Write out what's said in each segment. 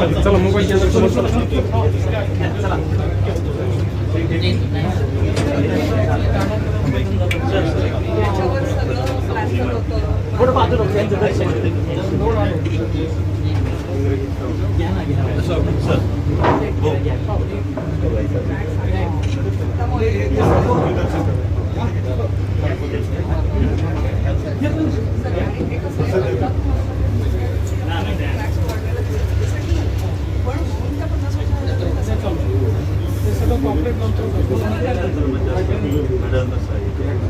चला मोबाईल केंद्र समोर चला. त्याच्यावर सगळं प्लास्टर चालतं?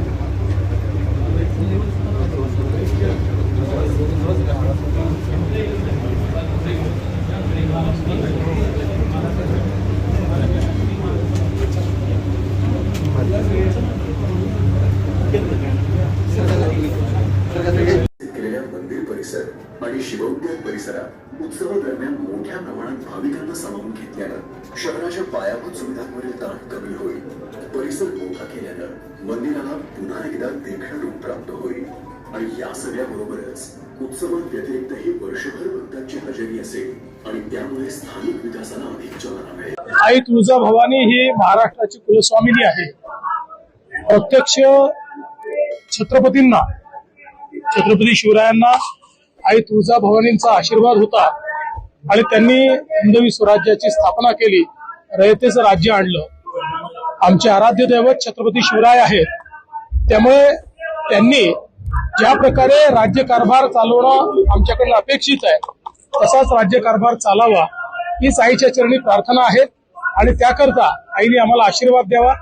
परिसरात उत्सवादरम्यान मोठ्या प्रमाणात भाविकांना सामावून घेतल्यानं शहराच्या पायाभूत सुविधांवरील ताण कमी होईल. परिसर मोठा केल्यानं मंदिराला पुन्हा एकदा देखणं रूप प्राप्त होईल. आणि या सगळ्या बरोबरच उत्सवात व्यतिरिक्तही वर्षभर भक्तांची हजेरी असेल आणि त्यामुळे स्थानिक विकासाला अधिक चालना मिळेल. आई तुळजा भवानी ही महाराष्ट्राची कुलस्वामिनी आहे. प्रत्यक्ष छत्रपतींना छत्रपती शिवरायांना आई तुळजाभवानींचा आशीर्वाद होता आणि त्यांनी हिंदवी स्वराज्याची स्थापना केली रयतेचं राज्य आणलं. आमचे आराध्य दैवत छत्रपती शिवराय आहेत. त्यामुळे त्यांनी ज्या प्रकारे राज्यकारभार चालवणं आमच्याकडे अपेक्षित आहे तसाच राज्यकारभार चालावा हीच आईच्या चरणी प्रार्थना आहे. आणि त्याकरता आईने आम्हाला आशीर्वाद द्यावा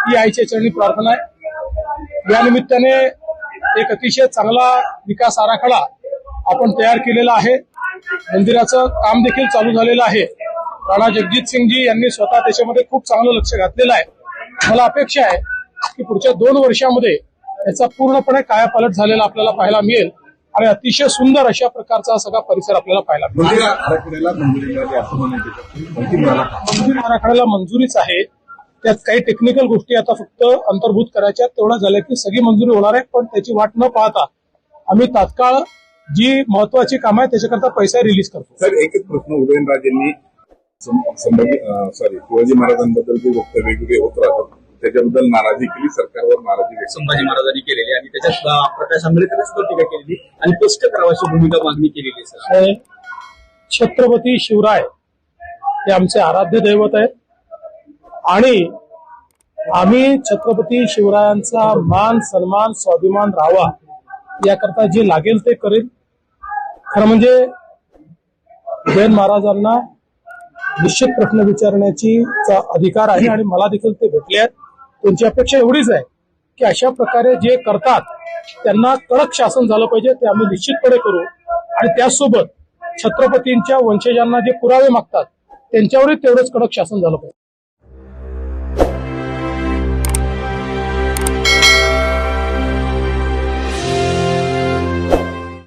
ही आईच्या चरणी प्रार्थना आहे. या निमित्ताने एक अतिशय चांगला विकास आराखडा आपण तयार केलेला आहे. मंदिराचं काम देखील चालू झालेलं आहे. राणा जगजित सिंगजी यांनी स्वतः त्याच्यामध्ये खूप चांगलं लक्ष घातलेलं आहे. मला अपेक्षा आहे की पुढच्या दोन वर्षामध्ये याचा पूर्णपणे कायापालट झालेला आपल्याला पाहायला मिळेल आणि अतिशय सुंदर अशा प्रकारचा सगळा परिसर आपल्याला पाहायला मिळेल. मंदिर आराखड्याला मंजुरीच आहे. त्यात काही टेक्निकल गोष्टी आता फक्त अंतर्भूत करायच्या आहेत. तेवढं झालं की सगळी मंजुरी होणार आहे पण त्याची वाट न पाहता आम्ही तात्काळ जी महत्वाची कामं आहेत त्याच्याकरता पैसा रिलीज करतो. सर एकच प्रश्न उदयनराजेंनी सॉरी शिवाजी महाराजांबद्दल जे वक्तव्य वेगवेगळे होत राहतात त्याच्याबद्दल नाराजी केली सरकारवर नाराजी व्यक्त संभाजी महाराजांनी केलेली आणि त्याच्यात प्रकाश आंबेडकरांनी सुद्धा टीका केलेली आणि स्पष्ट करावाची भूमिका मागणी केलेली आहे सर. छत्रपती शिवराय हे आमचे आराध्य दैवत आहेत आणि आम्ही छत्रपती शिवरायांचा मान सन्मान स्वाभिमान राहावा याकरता जे लागेल ते करेल खरं म्हणजे जैन महाराजांना निश्चित प्रश्न विचारण्याची अधिकार आहे आणि मला देखील ते भेटले आहेत. त्यांची अपेक्षा एवढीच आहे की अशा प्रकारे जे करतात त्यांना कडक शासन झालं पाहिजे ते आम्ही निश्चितपणे करू. आणि त्यासोबत छत्रपतींच्या वंशजांना जे पुरावे मागतात त्यांच्यावरही तेवढंच कडक शासन झालं पाहिजे.